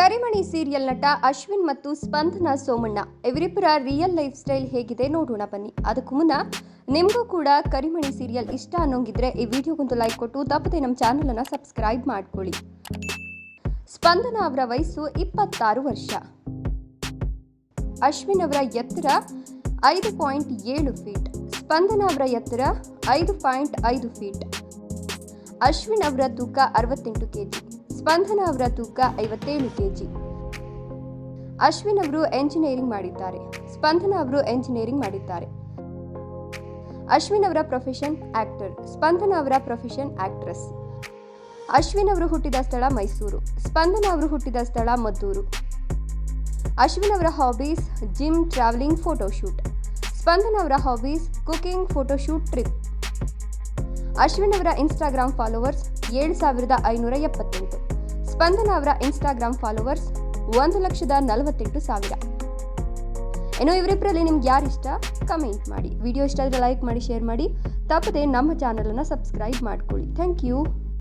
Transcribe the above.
ಕರಿಮಣಿ serial ನಟ ಅಶ್ವಿನ್ ಮತ್ತು ಸ್ಪಂದನ ಸೋಮಣ್ಣ. ಇವರಿಬ್ಬರ ರಿಯಲ್ ಲೈಫ್ ಸ್ಟೈಲ್ ಹೇಗಿದೆ ನೋಡೋಣ ಬನ್ನಿ. ಅದಕ್ಕೂ ಮುನ್ನ ನಿಮಗೂ ಕೂಡ ಕರಿಮಣಿ ಸೀರಿಯಲ್ ಇಷ್ಟ ಅನ್ನೋಂಗಿದ್ರೆ ಈ ವಿಡಿಯೋಗೊಂದು ಲೈಕ್ ಕೊಟ್ಟು ತಪ್ಪದೆ ನಮ್ಮ ಚಾನಲನ್ನು ಸಬ್ಸ್ಕ್ರೈಬ್ ಮಾಡ್ಕೊಳ್ಳಿ. ಸ್ಪಂದನ ಅವರ ವಯಸ್ಸು ಇಪ್ಪತ್ತಾರು ವರ್ಷ. ಅಶ್ವಿನ್ ಅವರ ಎತ್ತರ ಐದು ಪಾಯಿಂಟ್ ಏಳು ಫೀಟ್ ಸ್ಪಂದನ ಅವರ ಎತ್ತರ ಐದು ಪಾಯಿಂಟ್ ಐದು ಫೀಟ್ ಅಶ್ವಿನ್ ಅವರ ತೂಕ ಅರವತ್ತೆಂಟು ಕೆಜಿ. ಸ್ಪಂದನ ಅವರ ತೂಕ ಐವತ್ತೇಳು ಕೆಜಿ. ಅಶ್ವಿನ್ ಅವರು ಎಂಜಿನಿಯರಿಂಗ್ ಮಾಡಿದ್ದಾರೆ. ಸ್ಪಂದನ ಅವರು ಎಂಜಿನಿಯರಿಂಗ್ ಮಾಡಿದ್ದಾರೆ. ಅಶ್ವಿನ್ ಅವರ ಪ್ರೊಫೆಷನ್ ಆಕ್ಟರ್. ಸ್ಪಂದನ ಅವರ ಪ್ರೊಫೆಷನ್ ಆಕ್ಟ್ರೆಸ್. ಅಶ್ವಿನ್ ಅವರು ಹುಟ್ಟಿದ ಸ್ಥಳ ಮೈಸೂರು. ಸ್ಪಂದನ ಅವರು ಹುಟ್ಟಿದ ಸ್ಥಳ ಮದ್ದೂರು. ಅಶ್ವಿನ್ ಅವರ hobbies gym travelling photoshoot Spandana ಅವರ hobbies cooking photoshoot trip. Ashwin ಅವರ ಇನ್ಸ್ಟಾಗ್ರಾಮ್ ಫಾಲೋವರ್ಸ್ ಏಳು ಸಾವಿರದ ಐನೂರ ಎಪ್ಪತ್ತೆಂಟು. ಸ್ಪಂದನ ಅವರ ಇನ್ಸ್ಟಾಗ್ರಾಮ್ ಫಾಲೋವರ್ಸ್ ಒಂದು ಲಕ್ಷದ ನಲವತ್ತೆಂಟು ಸಾವಿರ. ಇನ್ನು ಇವರಿಬ್ಬರಲ್ಲಿ ನಿಮ್ಗೆ ಯಾರು ಇಷ್ಟ ಕಮೆಂಟ್ ಮಾಡಿ. ವಿಡಿಯೋ ಇಷ್ಟ ಆದರೆ ಲೈಕ್ ಮಾಡಿ ಶೇರ್ ಮಾಡಿ. ತಪ್ಪದೆ ನಮ್ಮ ಚಾನಲನ್ನು ಸಬ್ಸ್ಕ್ರೈಬ್ ಮಾಡ್ಕೊಳ್ಳಿ. Thank you